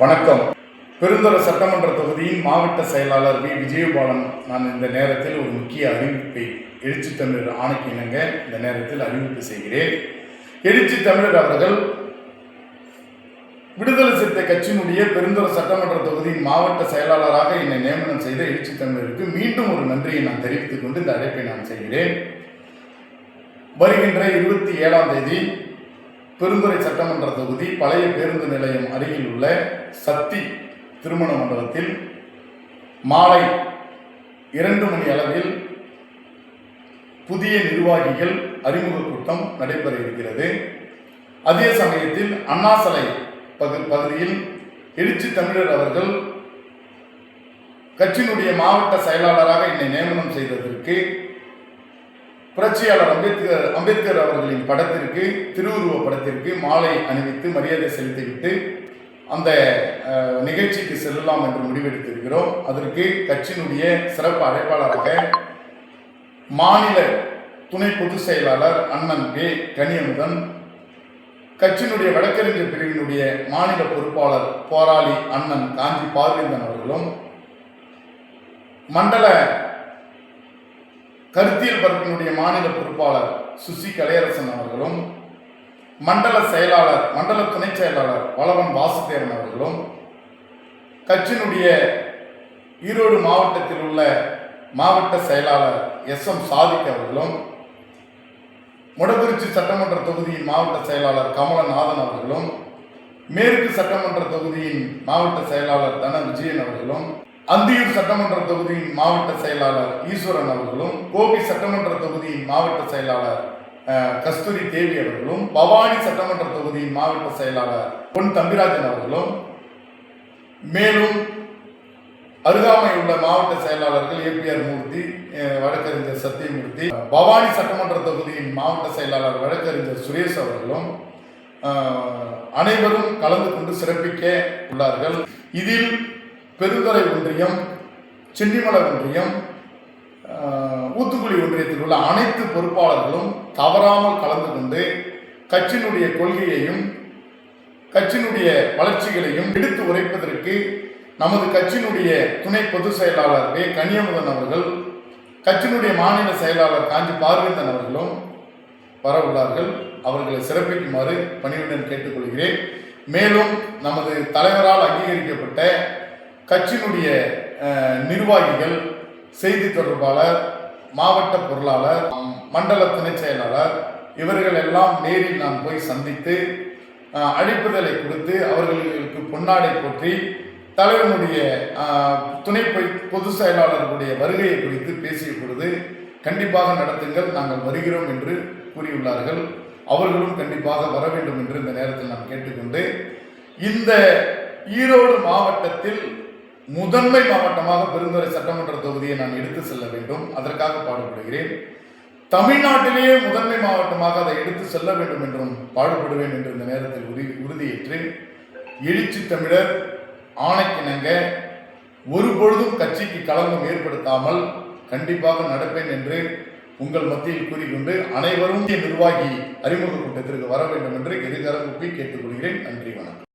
வணக்கம். பெருந்தர சட்டமன்ற தொகுதியின் மாவட்ட செயலாளர் வி. விஜயபாலன். நான் இந்த நேரத்தில் ஒரு முக்கிய அறிவிப்பை எழுச்சி தமிழர் ஆணைக்கு இணங்க இந்த நேரத்தில் அறிவிப்பு செய்கிறேன். எழுச்சி தமிழர் அவர்கள் விடுதலை சிறுத்தை கட்சியினுடைய பெருந்தர சட்டமன்ற தொகுதியின் மாவட்ட செயலாளராக என்னை நியமனம் செய்த எழுச்சி தமிழருக்கு மீண்டும் ஒரு நன்றியை நான் தெரிவித்துக் கொண்டு இந்த அழைப்பை நான் செய்கிறேன். வருகின்ற இருபத்தி ஏழாம் தேதி பெருந்துறை சட்டமன்ற தொகுதி பழைய பேருந்து நிலையம் அருகில் உள்ள சக்தி திருமண மண்டபத்தில் மாலை இரண்டு மணி அளவில் புதிய நிர்வாகிகள் அறிமுக கூட்டம் நடைபெற இருக்கிறது. அதே சமயத்தில் அண்ணாசலை பகு பகுதியில் எழுச்சி தமிழர் அவர்கள் கட்சியினுடைய மாவட்ட செயலாளராக என்னை நியமனம் செய்ததற்கு புரட்சியாளர் அம்பேத்கர் அம்பேத்கர் அவர்களின் படத்திற்கு திருவுருவ படத்திற்கு மாலை அணிவித்து மரியாதை செலுத்திவிட்டு அந்த நிகழ்ச்சிக்கு செல்லலாம் என்று முடிவெடுத்திருக்கிறோம். அதற்கு கட்சியினுடைய சிறப்பு அழைப்பாளராக மாநில துணை பொதுச் செயலாளர் அண்ணன் கே கனியமுதன் கட்சியினுடைய வழக்கறிஞர் பிரிவினுடைய மாநில பொறுப்பாளர் போராளி அண்ணன் காஞ்சி பார்வேந்தன் அவர்களும் மண்டல கருத்தியல் பரப்பினுடைய மாநில பொறுப்பாளர் சுசி கலையரசன் அவர்களும் மண்டல செயலாளர் மண்டல துணை செயலாளர் வளவன் வாசுதேவன் அவர்களும் கட்சியினுடைய ஈரோடு மாவட்டத்தில் உள்ள மாவட்ட செயலாளர் எஸ் எம் சாதிக் அவர்களும் முடக்குறிச்சி சட்டமன்ற தொகுதியின் மாவட்ட செயலாளர் கமலநாதன் அவர்களும் மேற்கு சட்டமன்ற தொகுதியின் மாவட்ட செயலாளர் தன விஜயன் அவர்களும் அந்தியூர் சட்டமன்ற தொகுதியின் மாவட்ட செயலாளர் ஈஸ்வரன் அவர்களும் கோபி சட்டமன்ற தொகுதியின் மாவட்ட செயலாளர் கஸ்தூரி தேவி அவர்களும் பவானி சட்டமன்ற தொகுதியின் மாவட்ட செயலாளர் பொன் தம்பிராஜன் அவர்களும் மேலும் அருகாமை உள்ள மாவட்ட செயலாளர்கள் ஏபிஆர் மூர்த்தி வழக்கறிஞர் சத்தியமூர்த்தி பவானி சட்டமன்ற தொகுதியின் மாவட்ட செயலாளர் வழக்கறிஞர் சுரேஷ் அவர்களும் அனைவரும் கலந்து கொண்டு சிறப்பிக்க உள்ளார்கள். இதில் பெருந்துறை ஒன்றியம் சென்னிமலை ஒன்றியம் ஊத்துக்குழி ஒன்றியத்தில் உள்ள அனைத்து பொறுப்பாளர்களும் தவறாமல் கலந்து கொண்டு கட்சியினுடைய கொள்கையையும் கட்சியினுடைய வளர்ச்சிகளையும் எடுத்து உரைப்பதற்கு நமது கட்சியினுடைய துணை பொதுச் செயலாளர் வே. கனியமுதன் அவர்கள் கட்சியினுடைய மாநில செயலாளர் காஞ்சி பார்வேந்தன் அவர்களும் வர உள்ளார்கள் அவர்களை சிறப்பிக்குமாறு பணியுடன் கேட்டுக்கொள்கிறேன். மேலும் நமது தலைவரால் அங்கீகரிக்கப்பட்ட கட்சியினுடைய நிர்வாகிகள் செய்தி தொடர்பாளர் மாவட்ட பொருளாளர் மண்டல துணை செயலாளர் இவர்கள் எல்லாம் நேரில் நான் போய் சந்தித்து அழைப்புதலை கொடுத்து அவர்களுக்கு பொன்னாடை போற்றி தலைவனுடைய துணை பொய்- பொதுச் செயலாளர்களுடைய வருகையை குறித்து பேசிய பொழுது கண்டிப்பாக நடத்துங்கள் நாங்கள் வருகிறோம் என்று கூறியுள்ளார்கள். அவர்களும் கண்டிப்பாக வர வேண்டும் என்று இந்த நேரத்தில் நான் கேட்டுக்கொண்டு இந்த ஈரோடு மாவட்டத்தில் முதன்மை மாவட்டமாக பெருந்துறை சட்டமன்ற தொகுதியை நான் எடுத்து செல்ல வேண்டும். அதற்காக பாடுபடுகிறேன். தமிழ்நாட்டிலேயே முதன்மை மாவட்டமாக அதை எடுத்து செல்ல வேண்டும் என்றும் பாடுபடுவேன் என்று இந்த நேரத்தில் உறுதி உறுதியேற்று எழுச்சி தமிழர் ஆணைக்கிணங்க ஒரு பொழுதும் கட்சிக்கு களங்கம் ஏற்படுத்தாமல் கண்டிப்பாக நடப்பேன் என்று உங்கள் மத்தியில் கூறிக்கொண்டு அனைவரும் நிர்வாகி அறிமுக கூட்டத்திற்கு வர வேண்டும் என்று இருகரம் கூப்பி கேட்டுக்கொள்கிறேன். நன்றி வணக்கம்.